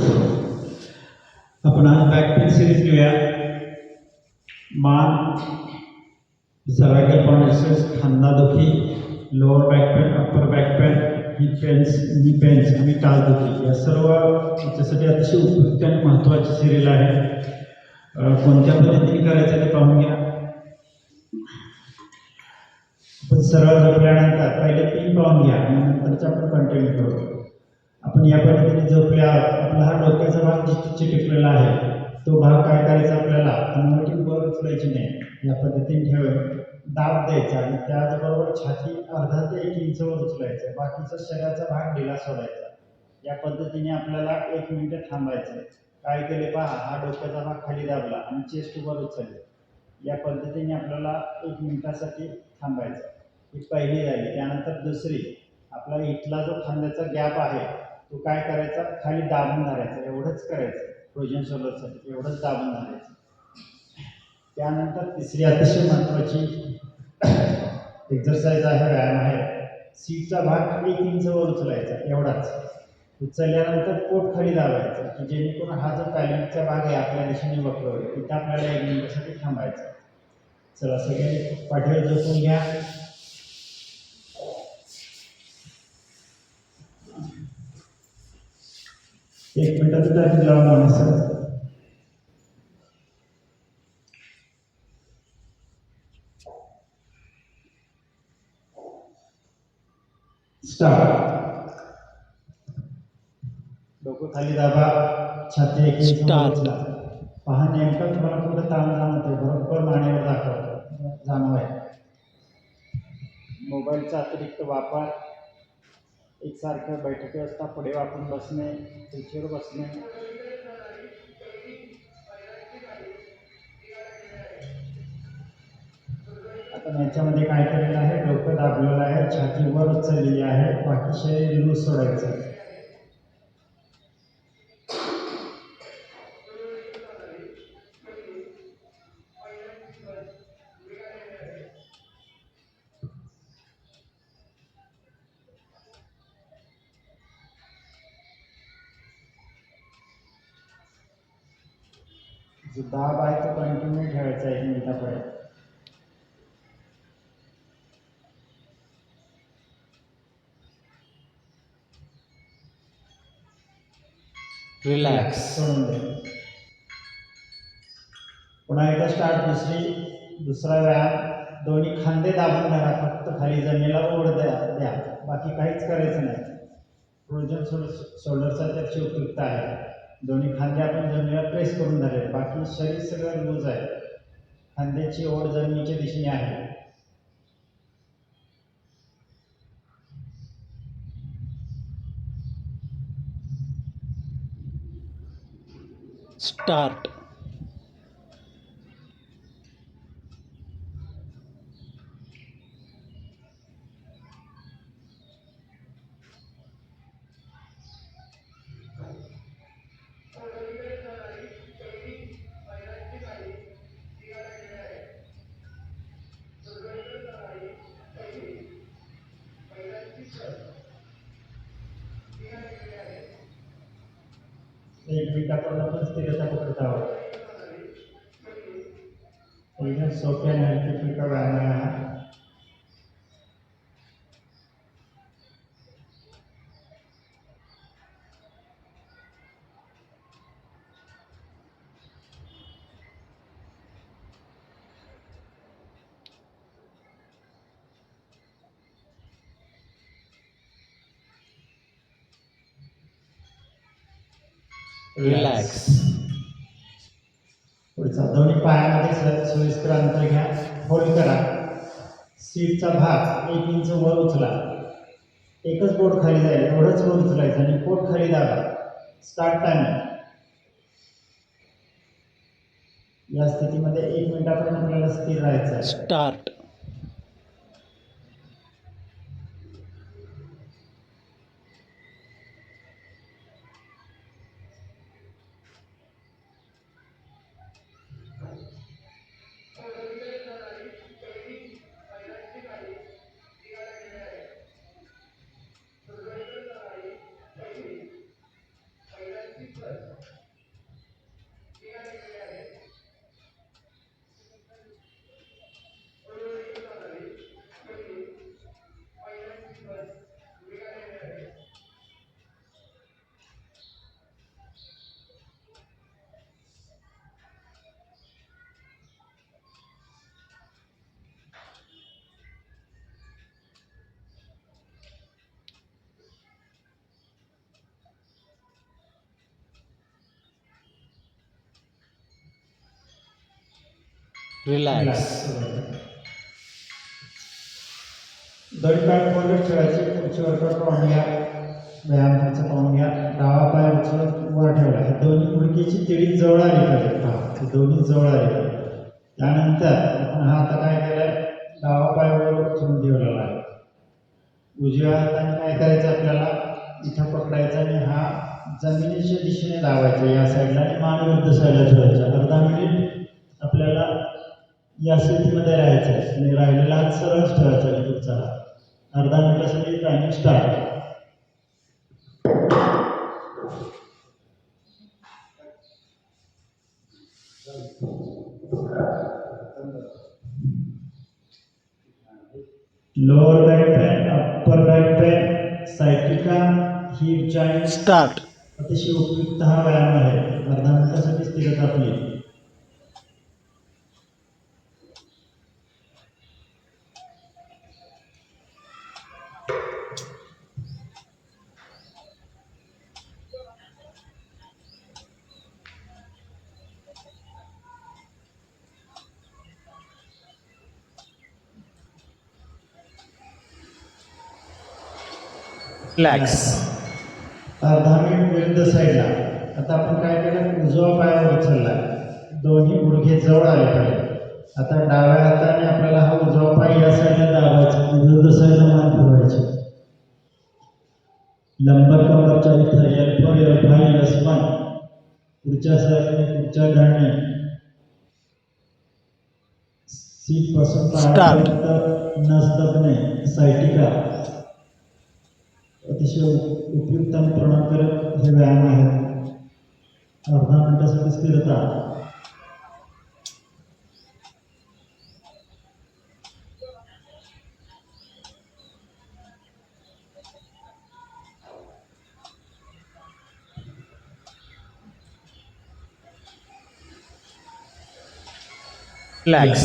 आपण आज back series घेऊया मान सर्वायकल कॉन्डिशन्स खांदा दुखी lower back pain upper back pain pains knee pains आणि टाच दुखी. या सर्व याच्यासाठी अतिशय उपयुक्त आणि महत्त्वाची सिरीयल आहे. कोणत्या पद्धतीने करायचं ते पाहून घ्या. पण सरळ झोपल्यानंतर पहिले तीन पाहून घ्या आणि नंतरच आपण कंटिन्यू करू. आपण या पद्धतीने झोपल्या आपला हा डोक्याचा भाग जिथे चिटकलेला आहे तो भाग काय करायचा आपल्याला? अनवटी वर उचलायची नाही. या पद्धतीने ठेवून दाब द्यायचा आणि त्याचबरोबर छाती अर्धा ते एक इंचवर उचलायचं. बाकीचा शरीराचा भाग ढिला सोडायचा. या पद्धतीने आपल्याला एक मिनिट थांबायचं. काय केले पहा हा डोक्याचा भाग खाली दाबला आणि चेस्ट वर उचलले. या पद्धतीने आपल्याला एक मिनिटासाठी थांबायचं. ही पहिली झाली. त्यानंतर दुसरी. आपला इथला जो खांद्याचा गॅप आहे तो काय करायचा? खाली दाबून धरायचा. एवढंच करायचं. फ्रोजन सोलरसाठी एवढंच दाबून धरायचं. त्यानंतर तिसरी अतिशय महत्त्वाची एक्झरसाइज आहे व्यायाम आहे. सीटचा भाग एक इंच वर उचलायचा. एवढाच. उचलल्यानंतर पोट खाली दाबायचं की जेणेकरून हा जो पॅलिंगचा भाग आहे आपल्या दिशेने वक्र होईल. तिथं आपल्याला एक मिनिटासाठी थांबायचं. चला सगळे पाठीवर झोपून घ्या. एक मिनिटाचं टायमिंग लावा माणूस डोकं खाली दाबा. छाती एक. पहा नेमकं तुम्हाला कुठं ताण जाणवते बरोबर मानेवर दाखवतो जाणवाय. मोबाईलचा अतिरिक्त वापर. एकसारखं बैठकी असता पुढे वाकून बसणे खुर्चीवर बसणे. आता याच्यामध्ये काय केलेलं आहे? डोकं दाबलेलं आहे छाती वर उचललेली आहे. बाकी शरीर लूज सोडायचं. जो दाब आहे तो कंटिन्यू ठेवायचा एक मिनिटापर्यंत रिलॅक्स सोडून दे. पुन्हा एकदा स्टार्ट दुसरी दुसरा व्यायाम. दोन्ही खांदे दाबून धरा फक्त खाली जमिनीला ओढ द्या द्या. बाकी काहीच करायचं नाही. फ्रोजन शोल्डर शोल्डरचा त्याची उपयुक्त आहे. दोन्ही खांदे आपण जमिनीला प्रेस करून झाले बाकी शरीर सगळं लूज आहे. खांद्याची ओढ जमिनीच्या दिशेने आहे. स्टार्ट एक मिनिटापर्यंत आपण स्थिरता पकडत आहोत एकदम सोप्या आणि हलकी फुलका व्यायाम आहे हा रिलॅक्स पुढचा दोन्ही पायामध्ये सोयीस्कर अंतर घ्या. होल्ड करा. सीटचा भाग एक इंच वर उचला. एकच बोट खाली जाईल एवढंच वर उचलायचं आणि पोट खाली दाबा. स्टार्ट टाइम या स्थितीमध्ये एक मिनिटापर्यंत आपल्याला स्थिर राहायचं स्टार्ट रिलॅक्स दोन्ही पाय फोल्ड ठेवायचे पुढचे पाहून घ्या. व्यायाम पाहून घ्या. डावा पाय उचलत वर ठेवला हे दोन्ही मुडकीची तिडी जवळ आली पाहिजे पहा. हे दोन्ही जवळ आले पाहिजे त्यानंतर आपण हा आता काय केलाय? डावा पाय वर उचलून ठेवलेला आहे. उजव्या हाताने काय करायचं आपल्याला? इथं पकडायचं आणि हा जमिनीच्या दिशेने दाबायचा. या साईडला आणि मान साईडला ठेवायचा. अर्धा मिनिट आपल्याला या स्थितीमध्ये राहायचं आहे. आणि राहिलेला हात सरळच ठेवायचा पुढचा हात अर्धा मिनिटासाठी timing start lower back pain upper back pain sciatica hip joint start अतिशय उपयुक्त हा व्यायाम आहे. अर्धा मिनिटासाठी स्थिरता आपली. रिलॅक्स अर्धा मिनिट विरुद्ध साईडला आता आपण काय केलं? उजवा पायावर उचलला. दोन्ही गुडघे जवळ आले पाहिजे. आता डाव्या हाताने आपल्याला हा उजवा पाय या साईडला दाबायचा. विरुद्ध साईडला मान फिरवायची. लंबर कमरच्या इथं L four L five S one पुढच्या साईडने पुढच्या घालणे सीटपासून नस दबणे सायटिका. अतिशय उप- उपयुक्त आणि प्रमाणकारक हे व्यायाम आहेत. अर्धा मिनिटासाठी स्थिरता रिलॅक्स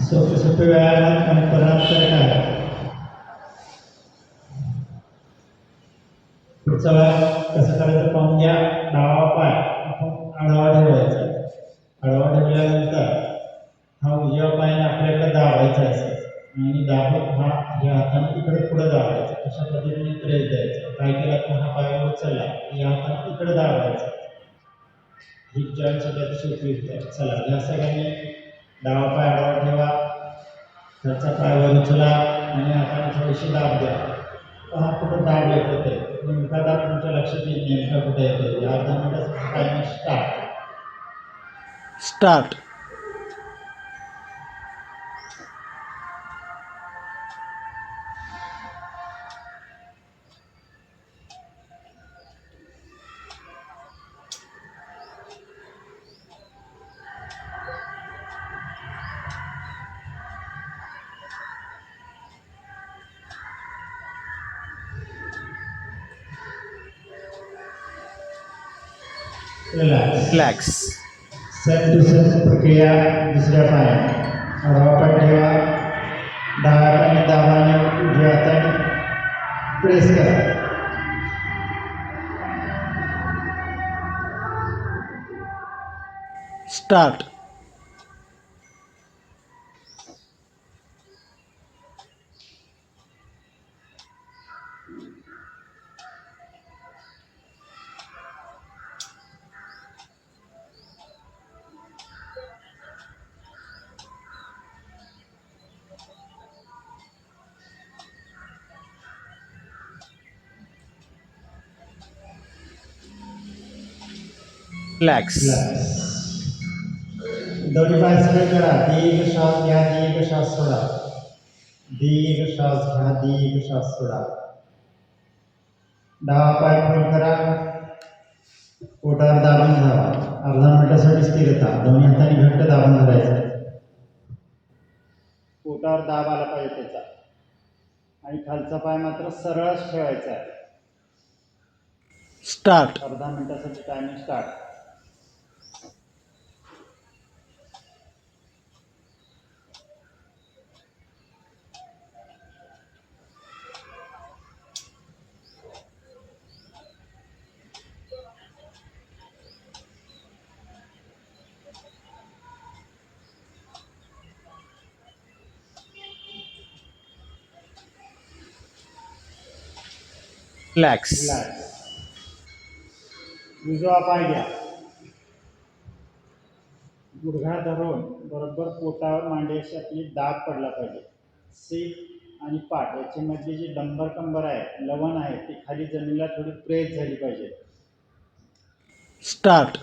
सोपे सोपे व्यायाम आणि परिणामकारक आहे पुढचा कसं करायचं? पाहून घ्या डावा पाय आपण आडवा ठेवायचा. आडवा ठेवल्यानंतर हा उजव्या पायाने आपल्याकडे दाबायचा असेल. आणि दाबत हा या हाताने इकडे पुढे दाबायचा. अशा पद्धतीने प्रेस द्यायचा. काय केला? तर हा पाय उचलला या हाताने इकडे दाबायचा. ही जॉईंट सगळ्यात उपयुक्त आहे. चला. या सगळ्यांनी डावा पाय आडवा ठेवा. त्याचा पाय वर उचला आणि हाताने थोडीशी दाब द्या. हा कुठं दाब येत होते नेमका दाब तुमच्या लक्षात येईल नेमका कुठे येतो? अर्धा मिनिटात timing start start relax relax same to same प्रक्रिया दुसऱ्या पायाने आडवा पाय ठेवा. डाव्या पायाने दाबाने उजव्या हाताने प्रेस करा. स्टार्ट पाय सरळ करा दीर्घ श्वास घ्या दीर्घ श्वास सोडा. दीर्घ श्वास घ्या दीर्घ श्वास सोडा. डावा पाय फोल्ड करा. पोटावर दाबून धरा. अर्धा मिनिटासाठी स्थिरता दोन्ही हाताने घट्ट दाबून धरायचं. पोटावर दाब आला पाहिजे त्याचा. आणि खालचा पाय मात्र सरळच ठेवायचा आहे. स्टार्ट अर्धा मिनिटासाठी टायमिंग स्टार्ट रिलॅक्स उजवा पाय घ्या. गुडघा धरून बरोबर पोटावर मांडीशी आपली दाब पडला पाहिजे. सीट आणि पाठ याच्यामधली जी डंबर कंबर आहे लवण आहे ती खाली जमिनीला थोडी प्रेस झाली पाहिजे. Start,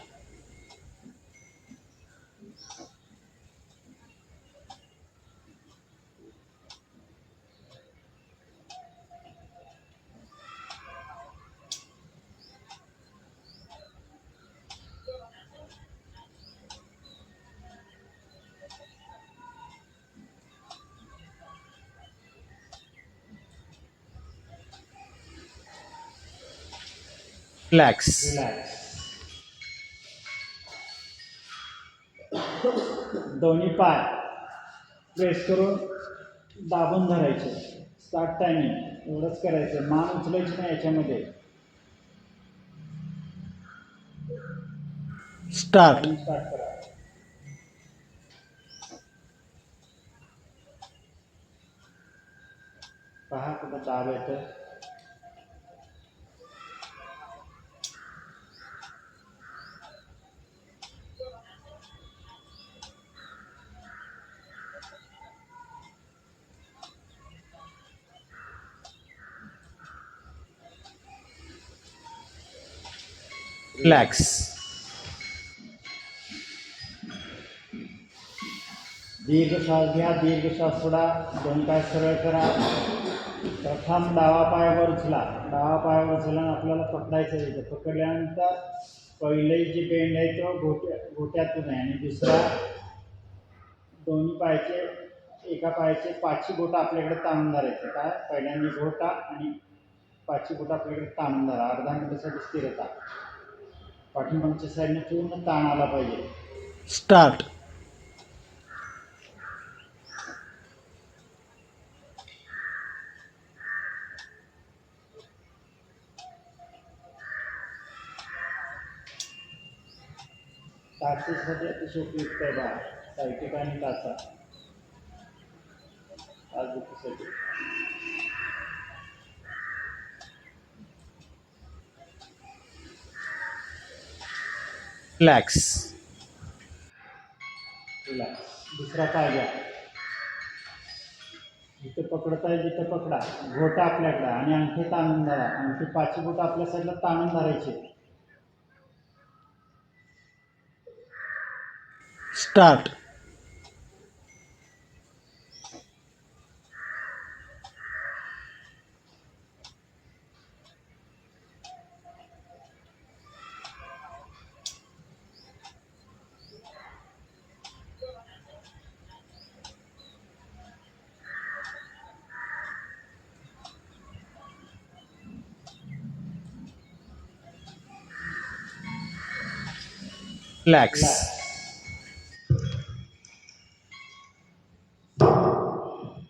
रिलॅक्स दोन्ही पाय प्रेस करून दाबून धरायचे. स्टार्ट टायमिंग एवढंच करायचं. मान उचलायची नाही याच्यामध्ये. टायमिंग स्टार्ट करा पहा कुठं दाब येतं रिलॅक्स दीर्घ श्वास घ्या दीर्घ श्वास सोडा. दोन पाय सरळ करा. प्रथम डावा पायावर उचला. डावा पायावर वर आपल्याला पकडायचं आहे. पकडल्यानंतर पहिले जे बेंड आहे तो घोट्या घोट्यातून आहे. आणि दुसरा दोन्ही पायाचे एका पायाचे पाचही बोटं आपल्याकडे ताणून धरायचे काय पहिल्यांदा घोटा आणि पाचही बोटं आपल्याकडे ताणून धरा अर्धा मिनिटासाठी स्थिरता. पाठीमागच्या साईडने पूर्ण ताण आला पाहिजे. Start, टाचेसाठी अतिशय उपयुक्त आहे बा. सायटिक आणि टाचा पासबुकीसाठी relax, रिलॅक्स दुसरा जिथं पकडताय जिथं पकडा. घोटा आपल्याकडं आणि अंगठी ताणून धरा. अंगठी पाचही बोटं आपल्या साईडला ताणून धरायचे. Start, relax,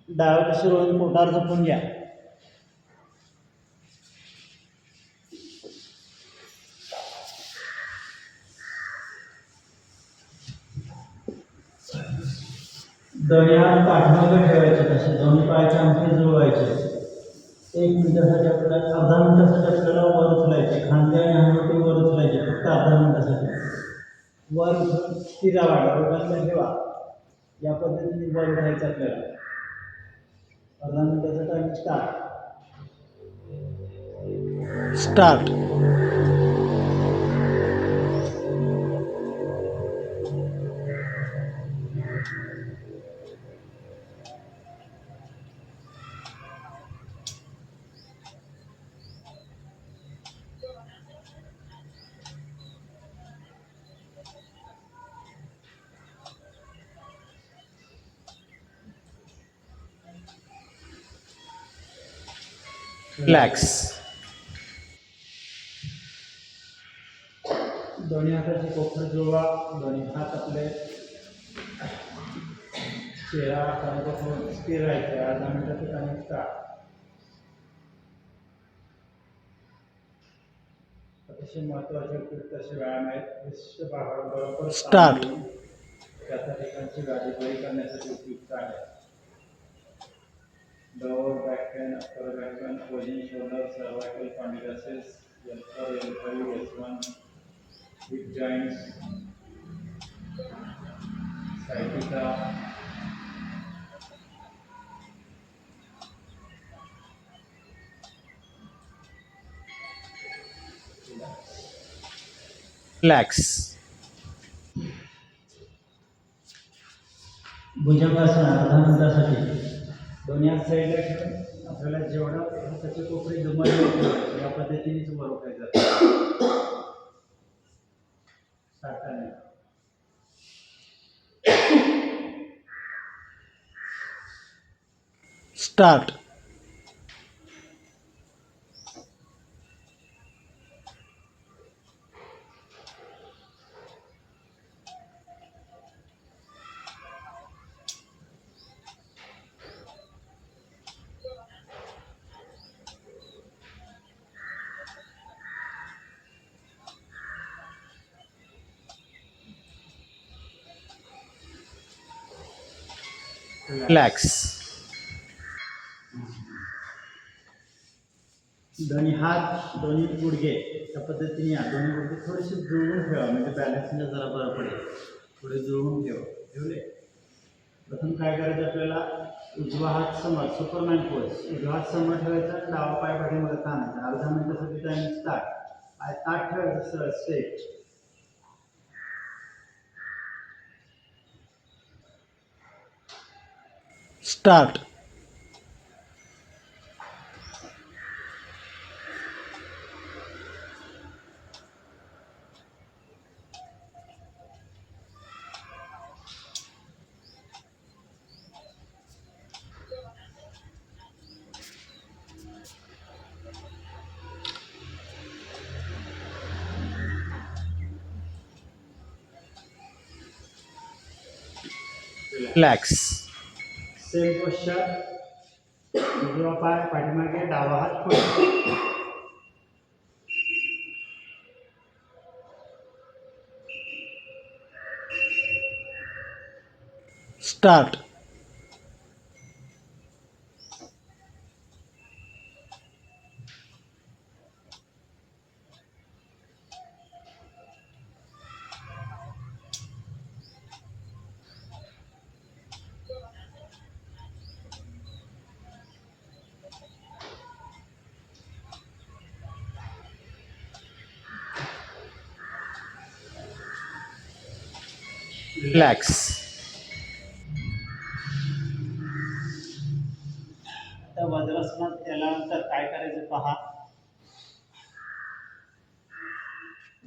डाव्या शिरोळून मोटार झोपून घ्या. दोन्ही हात पाठीमागे ठेवायचे तसे. दोन्ही पायाचे अंगठे जुळवायचे. एक मिनिटासाठी आपल्याला अर्धा मिनिटासाठी आपल्याला वर उचलायचे. खांदे आणि हनुवटी वर उचलायचे फक्त अर्धा मिनिटासाठी वर उचलून स्थिरा वाढा रोगांना ठेवा. या पद्धतीने वर उठायचं आपल्याला. अर्धा टाइम स्टार्ट स्टार्ट relax, दोन्ही हाताची कोपर जुळवा दोन्ही हात आपले चेहरा कानापासून स्थिर राहायचे. अर्धा मिनिटाचं टाइम स्टार्ट अतिशय महत्त्वाचे उपयुक्त असे व्यायाम आहेत. विशिष्ट भागाबरोबर Start. त्या ठिकाणची गाडी करण्यासाठी उपयुक्त आहे. Door back pain upper back pain opposing shoulder, cervical condylosis, L4, L5, S1, hip joints, sciatica, relax, Bhujangasana अर्धा मिनिटासाठी दोन्ही हात साईडला ठेवून आपल्याला जेवढा हाताची कोपरी दुमडली या पद्धतीनेच वर उठायचं Start करणे. लॅक्स दोन्ही हात दोन्ही गुडघे त्या पद्धतीने या. दोन्ही गुडघे थोडेसे जुळवून ठेवा. म्हणजे बॅलन्सला जरा बरं पडेल. थोडे जुळवून ठेवा. ठेवले? प्रथम काय करायचं आपल्याला? उजवा हात समोर सुपरमॅन पोज उजवा हात समोर ठेवायचा. डावा पाय पाठीमध्ये ताणायचा अर्धा मिनिटासाठी टाइम स्टार्ट पाय ताट ठेवायचं सरळ straight start, relax, same posture उजवा पाय पाठीमागे डावा हात पुढे start, लॅक्स त्या वज्रासनात केल्यानंतर काय करायचं पहा?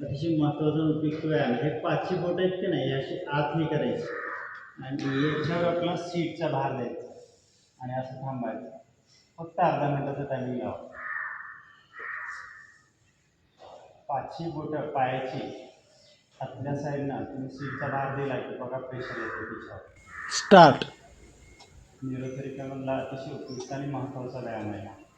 अतिशय महत्त्वाचा उपयुक्त व्यायाम. हे पाचशे बोट आहेत की नाही अशी आत हे करायची. आणि याच्यावर आपला सीटचा भार द्यायचा. आणि असं थांबायचं. फक्त अर्धा मिनिटाचं टायमिंग लावा. पाचशे बोटं पायाची. आतल्या साईडनं तुम्ही सीटचा भार दिला की बघा प्रेशर येतो तिच्यावर. Start, न्यूरोथेरपीमधला अतिशय उपयुक्त आणि महत्त्वाचा व्यायाम आहे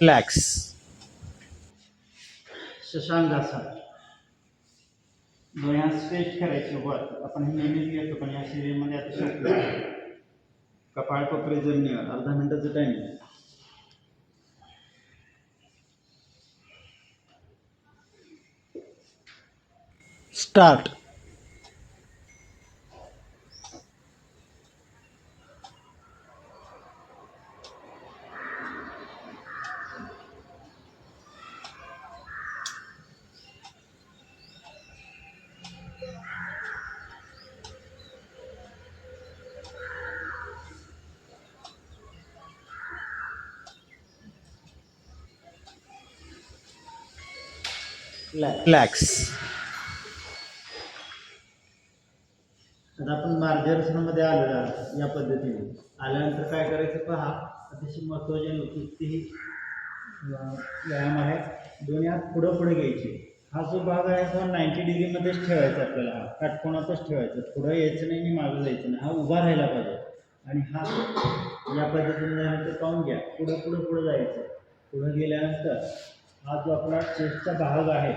relax, शशांकासन दोन्ही हात स्ट्रेच करायचे वर. आपण हे नेहमीच घेतो पण या सिरियलमध्ये अतिशय. कपाळ कोपरे जमिनीवर अर्धा मिनिटाचं टाइम start, relax, आता आपण मार्गदर्शनामध्ये आलेलो आहोत या पद्धतीने. आल्यानंतर काय करायचं पहा अतिशय महत्त्वाचे उपयुक्त ही व्यायाम आहे. दोन्ही हात पुढं पुढे घ्यायचे. हा जो भाग आहे तो नाईन्टी डिग्रीमध्येच ठेवायचा आपल्याला. हा काटकोणातच ठेवायचा. पुढं यायचं नाही आणि मागं जायचं नाही. हा उभा राहायला पाहिजे. आणि हा या पद्धतीने झालं तर पाहून घ्या. पुढं पुढं पुढं जायचं. पुढं गेल्यानंतर हा जो आपला चेस्टचा भाग आहे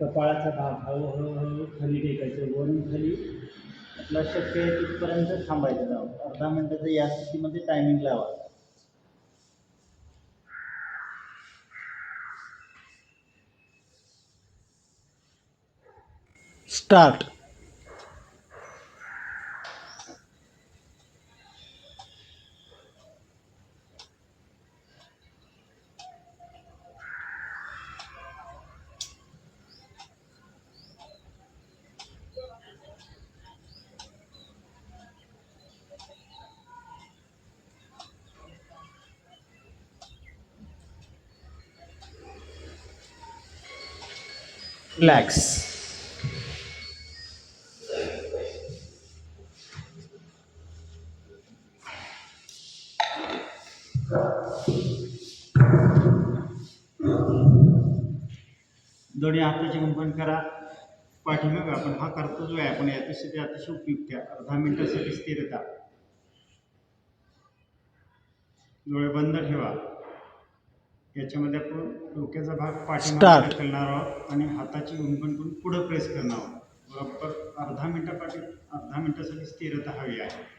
कपाळाचा भाग हा हळूहळू खाली टेकायचं वरून खाली. आपला शक्य आहे तिथपर्यंत थांबायचं जाऊन अर्धा मिनटाचं या स्थितीमध्ये टायमिंग लावा. स्टार्ट रिलॅक्स दोन्ही हाताची कंपन करा. पाठीमाग आपण हा करतो जो आहे. आपण याच्यासाठी ते अतिशय उपयुक्त आहे. अर्धा मिनिटासाठी स्थिरता. डोळे बंद ठेवा. याच्यामध्ये आपण डोक्याचा भाग पाठीमागे. ढकलणार आहोत आणि हाताची कंपन करून पुढं प्रेस करणार आहोत. बरोबर? अर्धा मिनिटापाठी अर्धा मिनिटासाठी स्थिरता हवी आहे.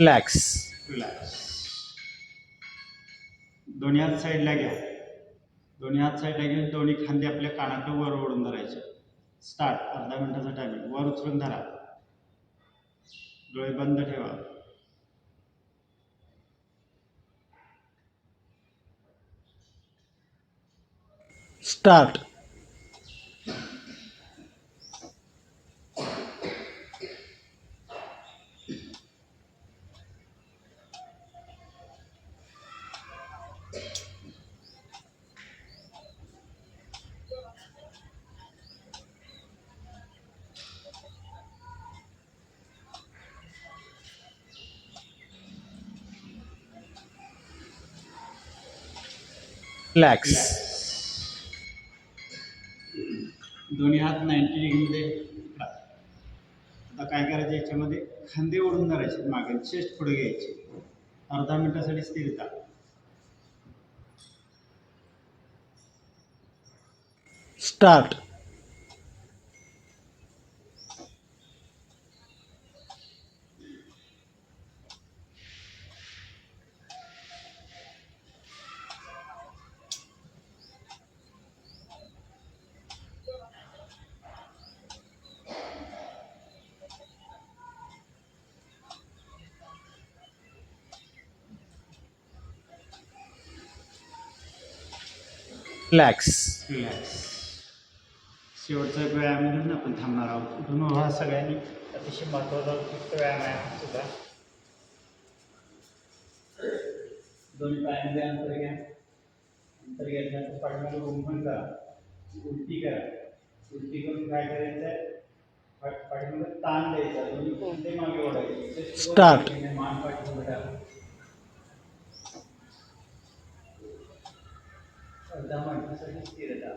रिलॅक्स रिलॅक्स दोन्ही हात साईडला घ्या. दोन्ही हात साईडला घेऊन दोन्ही खांदे आपल्या कानाकडे वर ओढून धरायचे. स्टार्ट अर्धा मिनिटाचा टायमिंग वर उचलून धरा. डोळे बंद ठेवा. स्टार्ट रिलॅक्स दोन्ही हात नाईन्टी डिग्रीमध्ये. आता काय करायचं याच्यामध्ये? खांदे ओढून धरायचे मागे चेस्ट पुढे घ्यायची. अर्धा मिनिटासाठी स्थिरता. स्टार्ट रिलॅक्स रिलॅक्स शेवटचा व्यायाम घेऊन आपण थांबणार आहोत. उठून हा सगळ्यांनी. अतिशय महत्त्वाचा उपयुक्त व्यायाम आहे हा सुद्धा. दोन्ही पायांमध्ये अंतर घ्या. अंतर घेतल्यानंतर पाठीमागे रोमन करा. उलटी करा. उलटी करून काय करायचं आहे पाठ- पाठीमागे ताण द्यायचा. दोन्ही कोणते मागे ओढायचे. Start. मान पाठीमागे टाका. अर्धा मिनिटासाठी स्थिरता.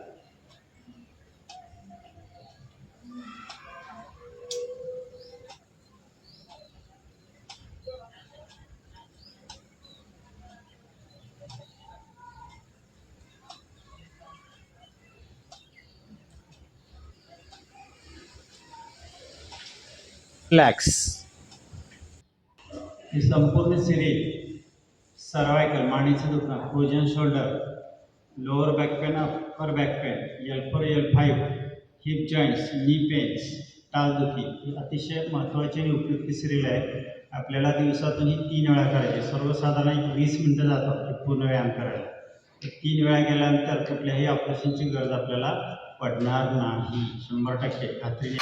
रिलॅक्स ही संपूर्ण सिरीज सर्वायकल मानेचं दुखणं frozen shoulder lower back pain upper back pain L four L five hip joints knee pains टालदुखी ही अतिशय महत्त्वाची आणि उपयुक्त सिरीज आहे. आपल्याला दिवसातून ही तीन वेळा करायची. सर्वसाधारण एक वीस मिनटं जातात पूर्ण व्यायाम करायला. तर तीन वेळा गेल्यानंतर कुठल्याही ऑपरेशनची गरज आपल्याला पडणार नाही. शंभर टक्के खात्री